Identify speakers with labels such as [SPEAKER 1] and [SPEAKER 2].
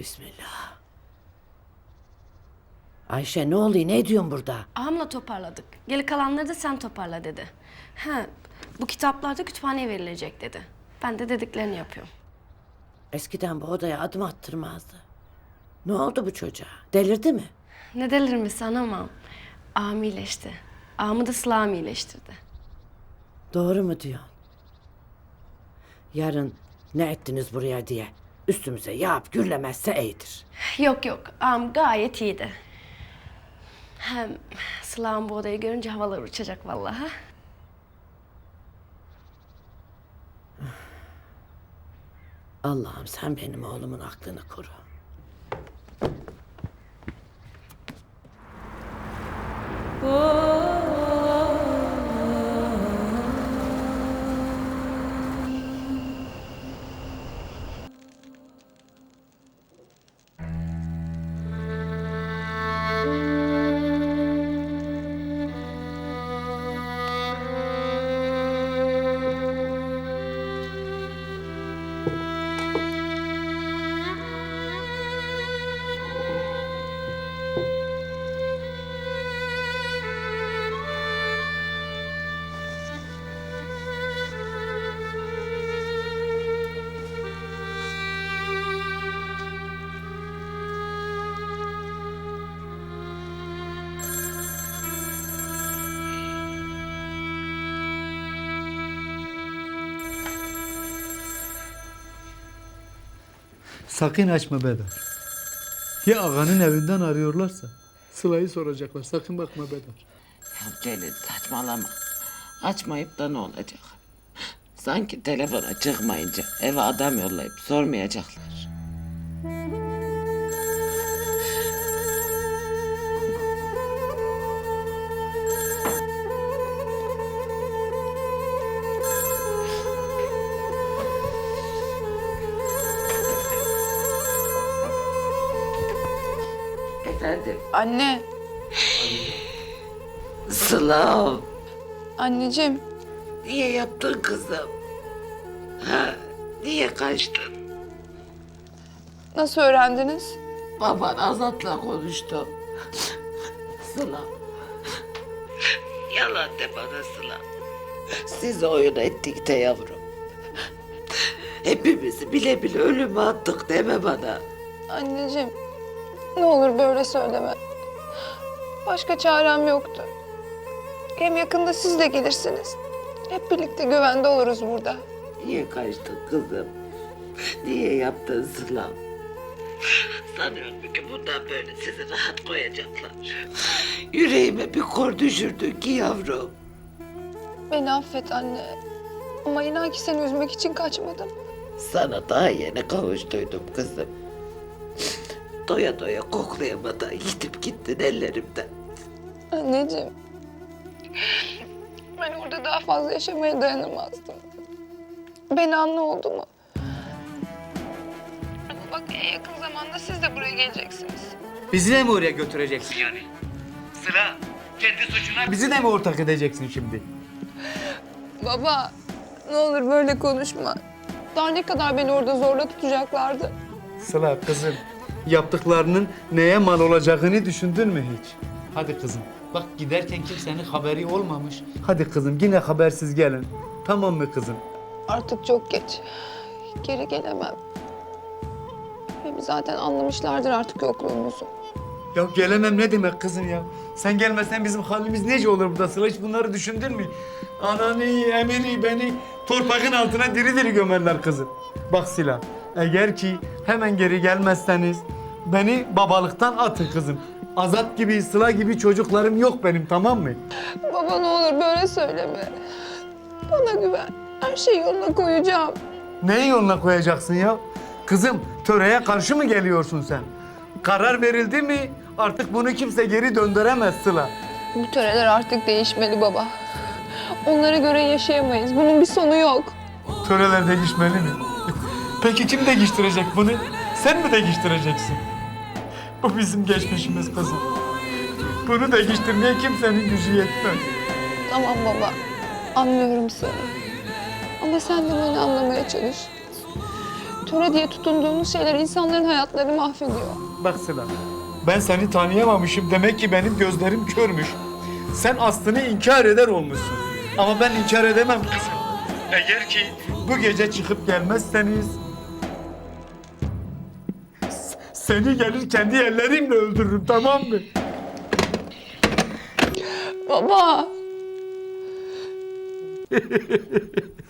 [SPEAKER 1] Bismillah. Ayşe ne oluyor? Ne diyorsun burada?
[SPEAKER 2] Ağamla toparladık. Geri kalanları da sen toparla dedi. Ha, bu kitaplar da kütüphaneye verilecek dedi. Ben de dediklerini yapıyorum.
[SPEAKER 1] Eskiden bu odaya adım attırmazdı. Ne oldu bu çocuğa? Delirdi mi?
[SPEAKER 2] Ne delirmiş sanamam. Ağam iyileşti. Ağamı da Sıla'm iyileştirdi.
[SPEAKER 1] Doğru mu diyorsun? Yarın ne ettiniz buraya diye üstümüze yağıp gürlemezse iyidir.
[SPEAKER 2] Yok yok, ağam gayet iyiydi. Hem Sıla'm bu odayı görünce havalar uçacak vallahi.
[SPEAKER 1] Allah'ım sen benim oğlumun aklını koru.
[SPEAKER 3] Sakın açma Bedar. Ya ağanın evinden arıyorlarsa Sıla'yı soracaklar. Sakın bakma Bedar.
[SPEAKER 4] Ya Celil saçmalama. Açmayıp da ne olacak? Sanki telefona çıkmayınca eve adam yollayıp sormayacaklar. Efendim,
[SPEAKER 5] Anne,
[SPEAKER 4] Sılam.
[SPEAKER 5] anneciğim.
[SPEAKER 4] Niye yaptın kızım? Ha, niye kaçtın?
[SPEAKER 5] Nasıl öğrendiniz?
[SPEAKER 4] Baban Azat'la konuştu. Sıla. Yalan de bana Sıla. Siz oyun ettik de yavrum. Hepimizi bile bile ölüme attık deme bana.
[SPEAKER 5] Anneciğim, ne olur böyle söyleme. Başka çarem yoktu. Hem yakında siz de gelirsiniz. Hep birlikte güvende oluruz burada.
[SPEAKER 4] Niye kaçtın kızım? Niye yaptın Sıla? Sanıyorum ki bundan böyle sizi rahat koyacaklar. Yüreğime bir kor düşürdün ki yavrum.
[SPEAKER 5] Beni affet anne. Ama inan ki seni üzmek için kaçmadım.
[SPEAKER 4] Sana daha yeni kavuştuydum kızım. Doya doya koklayamadan gidip gittin ellerimden.
[SPEAKER 5] Anneciğim. Ben orada daha fazla yaşamaya dayanamazdım. Beni anla oldu mu? Ama bak en yakın zamanda siz de buraya geleceksiniz.
[SPEAKER 3] Bizi de mi oraya götüreceksin yani? Sıla kendi suçuna bizi de mi ortak edeceksin şimdi?
[SPEAKER 5] Baba, ne olur böyle konuşma. Daha ne kadar beni orada zorla tutacaklardı.
[SPEAKER 3] Sıla kızım yaptıklarının neye mal olacağını düşündün mü hiç? Hadi kızım bak giderken kimsenin haberi olmamış. Hadi kızım yine habersiz gelin. Tamam mı kızım?
[SPEAKER 5] Artık çok geç. Geri gelemem. Hem zaten anlamışlardır artık yokluğumuzu.
[SPEAKER 3] Ya gelemem ne demek kızım ya? Sen gelmezsen bizim halimiz nece olur burada Sıla? Hiç bunları düşündün mü? Ananı, Emir'i, beni torpakın altına diri diri gömerler kızım. Bak Sıla, eğer ki hemen geri gelmezseniz beni babalıktan atın kızım. Azat gibi, Sıla gibi çocuklarım yok benim tamam mı?
[SPEAKER 5] Baba ne olur böyle söyleme. Bana güven. Her şeyi yoluna koyacağım.
[SPEAKER 3] Neyi yoluna koyacaksın ya? Kızım töreye karşı mı geliyorsun sen? Karar verildi mi artık bunu kimse geri döndüremez Sıla.
[SPEAKER 5] Bu töreler artık değişmeli baba. Onlara göre yaşayamayız. Bunun bir sonu yok.
[SPEAKER 3] Töreler değişmeli mi? Peki kim değiştirecek bunu? Sen mi değiştireceksin? Bu bizim geçmişimiz kızım. Bunu değiştirmeye kimsenin gücü yetmez.
[SPEAKER 5] Tamam baba. Anlıyorum seni. Ama sen de beni anlamaya çalış. töre diye tutunduğunuz şeyler insanların hayatlarını mahvediyor.
[SPEAKER 3] Bak Sıla, ben seni tanıyamamışım. Demek ki benim gözlerim körmüş. Sen aslını inkar eder olmuşsun. Ama ben inkar edemem kızım. Eğer ki bu gece çıkıp gelmezseniz... Seni gelir kendi ellerimle öldürürüm tamam mı?
[SPEAKER 5] Baba!